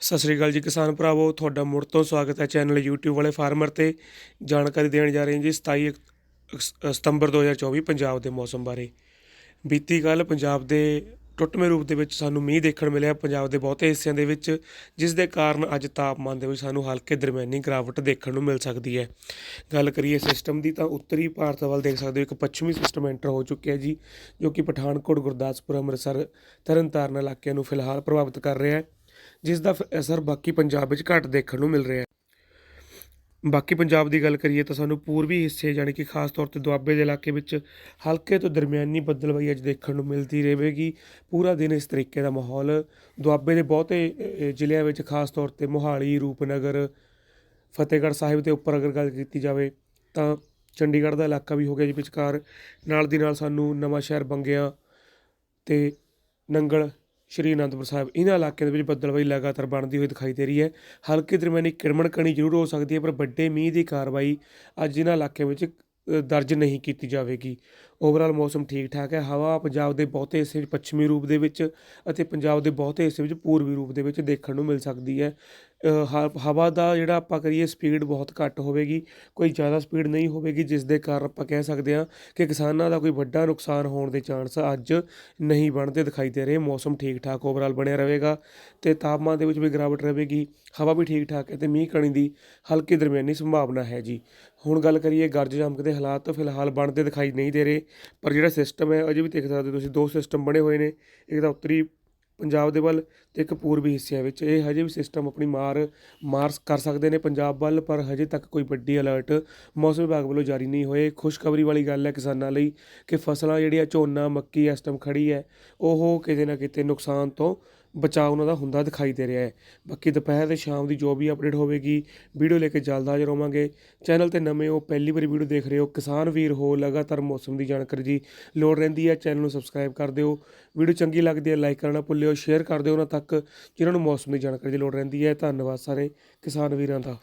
ਸਤਿ ਸ੍ਰੀ ਅਕਾਲ ਜੀ ਕਿਸਾਨ ਭਰਾਵੋ, ਤੁਹਾਡਾ ਮੁੜ ਤੋਂ ਸਵਾਗਤ ਹੈ ਚੈਨਲ YouTube ਵਾਲੇ ਫਾਰਮਰ ਤੇ। ਜਾਣਕਾਰੀ ਦੇਣ ਜਾ ਰਹੇ ਹਾਂ ਜੀ 27 ਅਕ- ਸ- ਸਤੰਬਰ 2024 ਪੰਜਾਬ ਦੇ ਮੌਸਮ ਬਾਰੇ। ਬੀਤੀ ਕੱਲ ਪੰਜਾਬ ਦੇ ਟੁੱਟਵੇਂ ਰੂਪ ਦੇ ਵਿੱਚ ਸਾਨੂੰ ਮੀਂਹ ਦੇਖਣ ਮਿਲਿਆ, ਪੰਜਾਬ ਦੇ ਬਹੁਤੇ ਹਿੱਸਿਆਂ ਦੇ ਵਿੱਚ, ਜਿਸ ਦੇ ਕਾਰਨ ਅੱਜ ਤਾਪਮਾਨ ਦੇ ਵਿੱਚ ਸਾਨੂੰ ਹਲਕੇ ਦਰਮਿਆਨੀ ਗਿਰਾਵਟ ਦੇਖਣ ਨੂੰ ਮਿਲ ਸਕਦੀ ਹੈ। ਗੱਲ ਕਰੀਏ ਸਿਸਟਮ ਦੀ ਤਾਂ ਉੱਤਰੀ ਭਾਰਤ ਵੱਲ ਦੇਖ ਸਕਦੇ ਹੋ, ਇੱਕ ਪੱਛਮੀ ਸਿਸਟਮ ਐਂਟਰ ਹੋ ਚੁੱਕਿਆ ਜੀ, ਜੋ ਕਿ ਪਠਾਨਕੋਟ, ਗੁਰਦਾਸਪੁਰ, ਅੰਮ੍ਰਿਤਸਰ, ਤਰਨਤਾਰਨ ਇਲਾਕਿਆਂ ਨੂੰ ਫਿਲਹਾਲ ਪ੍ਰਭਾਵਿਤ ਕਰ ਰਿਹਾ ਹੈ। ਜਿਸ ਦਾ ਫ- ਅਸਰ ਬਾਕੀ ਪੰਜਾਬ ਵਿੱਚ ਘੱਟ ਦੇਖਣ ਨੂੰ ਮਿਲ ਰਿਹਾ ਹੈ। ਬਾਕੀ ਪੰਜਾਬ ਦੀ ਗੱਲ ਕਰੀਏ ਤਾਂ ਸਾਨੂੰ ਪੂਰਬੀ ਹਿੱਸੇ ਯਾਨੀ ਕਿ ਖਾਸ ਤੌਰ ਤੇ ਦੁਆਬੇ ਦੇ ਇਲਾਕੇ ਵਿੱਚ ਹਲਕੇ ਤੋਂ ਦਰਮਿਆਨੀ ਬੱਦਲਵਾਈ ਅੱਜ ਦੇਖਣ ਨੂੰ ਮਿਲਦੀ ਰਹੇਗੀ। ਪੂਰਾ ਦਿਨ ਇਸ ਤਰੀਕੇ ਦਾ ਮਾਹੌਲ ਦੁਆਬੇ ਦੇ ਬਹੁਤੇ ਜ਼ਿਲ੍ਹਿਆਂ ਵਿੱਚ ਖਾਸ ਤੌਰ ਤੇ ਮੋਹਾਲੀ, ਰੂਪਨਗਰ, ਫਤਿਹਗੜ੍ਹ ਸਾਹਿਬ ਦੇ ਉੱਪਰ ਅਗਰ ਗੱਲ ਕੀਤੀ ਜਾਵੇ ਤਾਂ ਚੰਡੀਗੜ੍ਹ ਦਾ ਇਲਾਕਾ ਵੀ ਹੋ ਗਿਆ ਜੀ ਵਿਚਕਾਰ। ਨਾਲ ਦੀ ਨਾਲ ਸਾਨੂੰ ਨਵਾਂ ਸ਼ਹਿਰ ਬੰਗਿਆ ਤੇ ਨੰਗਲ ਸ਼੍ਰੀ ਅਨੰਦਪੁਰ ਸਾਹਿਬ, ਇਹਨਾਂ ਇਲਾਕਿਆਂ ਦੇ ਵਿੱਚ ਬੱਦਲਵਾਈ ਲਗਾਤਾਰ ਬਣਦੀ ਹੋਈ ਦਿਖਾਈ ਦੇ ਰਹੀ ਹੈ। ਹਲਕੀ ਦਰਮਿਆਨੀ ਕਿਰਮਣ ਕਣੀ ਜ਼ਰੂਰ ਹੋ ਸਕਦੀ ਹੈ, ਪਰ ਵੱਡੇ ਮੀਂਹ ਦੀ ਕਾਰਵਾਈ ਅੱਜ ਇਹਨਾਂ ਇਲਾਕਿਆਂ ਵਿੱਚ ਦਰਜ ਨਹੀਂ ਕੀਤੀ ਜਾਵੇਗੀ। ਓਵਰਆਲ ਮੌਸਮ ਠੀਕ ਠਾਕ ਹੈ। ਹਵਾ ਪੰਜਾਬ ਦੇ ਬਹੁਤੇ ਹਿੱਸੇ ਵਿੱਚ ਪੱਛਮੀ ਰੂਪ ਦੇ ਵਿੱਚ ਅਤੇ ਪੰਜਾਬ ਦੇ ਬਹੁਤੇ ਹਿੱਸੇ ਵਿੱਚ ਪੂਰਬੀ ਰੂਪ ਦੇ ਵਿੱਚ ਦੇਖਣ ਨੂੰ ਮਿਲ ਸਕਦੀ ਹੈ। ਹ- ਹਵਾ ਦਾ ਜਿਹੜਾ ਆਪਾਂ ਕਰੀਏ ਸਪੀਡ ਬਹੁਤ ਘੱਟ ਹੋਵੇਗੀ। ਕੋਈ ਜ਼ਿਆਦਾ ਸਪੀਡ ਨਹੀਂ ਹੋਵੇਗੀ, ਜਿਸ ਦੇ ਕਾਰਨ ਆਪਾਂ ਕਹਿ ਸਕਦੇ ਹਾਂ ਕਿ ਕਿਸਾਨਾਂ ਦਾ ਕੋਈ ਵੱਡਾ ਨੁਕਸਾਨ ਹੋਣ ਦੇ ਚਾਂਸ ਅੱਜ ਨਹੀਂ ਬਣਦੇ ਦਿਖਾਈ ਦੇ ਰਹੇ। ਮੌਸਮ ਠੀਕ ਠਾਕ ਓਵਰਆਲ ਬਣਿਆ ਰਹੇਗਾ ਤੇ ਤਾਪਮਾਨ ਦੇ ਵਿੱਚ ਵੀ ਗਿਰਾਵਟ ਰਹੇਗੀ। ਹਵਾ ਵੀ ਠੀਕ ਠਾਕ ਹੈ ਤੇ ਮੀਂਹ ਕਣੀ ਦੀ ਹਲਕੀ ਦਰਮਿਆਨੀ ਸੰਭਾਵਨਾ ਹੈ ਜੀ। ਹੁਣ ਗੱਲ ਕਰੀਏ ਗਰਜ ਚਮਕ ਦੇ ਹਾਲਾਤ, ਫਿਲਹਾਲ ਬਣਦੇ ਦਿਖਾਈ ਨਹੀਂ ਦੇ ਰਹੇ। ਪਰ ਜਿਹੜਾ ਸਿਸਟਮ ਹੈ, ਅਜੇ ਵੀ ਦੇਖ ਸਕਦੇ ਹੋ ਤੁਸੀਂ, ਦੋ ਸਿਸਟਮ ਬਣੇ ਹੋਏ ਨੇ। ਇੱਕ ਤਾਂ ਉੱਤਰੀ ਪੰਜਾਬ ਦੇ ਵੱਲ ਤੇ ਇੱਕ ਪੂਰਬੀ ਹਿੱਸਿਆਂ ਵਿੱਚ। ਇਹ ਹਜੇ ਵੀ ਸਿਸਟਮ ਆਪਣੀ ਮਾਰ ਮਾਰ ਕਰ ਸਕਦੇ ਨੇ ਪੰਜਾਬ ਵੱਲ, ਪਰ ਹਜੇ ਤੱਕ ਕੋਈ ਵੱਡੀ ਅਲਰਟ ਮੌਸਮ ਵਿਭਾਗ ਵੱਲੋਂ ਜਾਰੀ ਨਹੀਂ ਹੋਏ। ਖੁਸ਼ਖਬਰੀ ਵਾਲੀ ਗੱਲ ਹੈ ਕਿਸਾਨਾਂ ਲਈ ਕਿ ਫਸਲਾਂ ਜਿਹੜੀਆਂ ਝੋਨਾ, ਮੱਕੀ ਇਸ ਟਾਈਮ ਖੜੀ ਹੈ, ਉਹ ਕਿਤੇ ਨਾ ਕਿਤੇ ਨੁਕਸਾਨ ਤੋਂ ਬਚਾਅ ਉਹਨਾਂ ਦਾ ਹੁੰਦਾ ਦਿਖਾਈ ਦੇ ਰਿਹਾ ਹੈ। ਬਾਕੀ ਦੁਪਹਿਰ ਤੇ ਸ਼ਾਮ ਦੀ ਜੋ ਵੀ ਅਪਡੇਟ ਹੋਵੇਗੀ, ਵੀਡੀਓ ਲੈ ਕੇ ਜਲਦ ਹਾਜ਼ਰ ਹੋਵਾਂਗੇ। ਚੈਨਲ ਤੇ ਨਵੇਂ ਹੋ, ਪਹਿਲੀ ਵਾਰੀ ਵੀਡੀਓ ਦੇਖ ਰਹੇ ਹੋ, ਕਿਸਾਨ ਵੀਰ ਹੋ, ਲਗਾਤਾਰ ਮੌਸਮ ਦੀ ਜਾਣਕਾਰੀ ਦੀ ਲੋੜ ਰਹਿੰਦੀ ਹੈ ਚੈਨਲ ਨੂੰ ਸਬਸਕ੍ਰਾਈਬ ਕਰ ਦਿਓ। ਵੀਡੀਓ ਚੰਗੀ ਲੱਗਦੀ ਹੈ ਲਾਈਕ ਕਰਨਾ ਭੁੱਲਿਓ ਸ਼ੇਅਰ ਕਰ ਦਿਓ ਉਹਨਾਂ ਤੱਕ, ਜਿਨ੍ਹਾਂ ਨੂੰ ਮੌਸਮ ਦੀ ਜਾਣਕਾਰੀ ਦੀ ਲੋੜ ਰਹਿੰਦੀ ਹੈ। ਧੰਨਵਾਦ ਸਾਰੇ ਕਿਸਾਨ ਵੀਰਾਂ ਦਾ।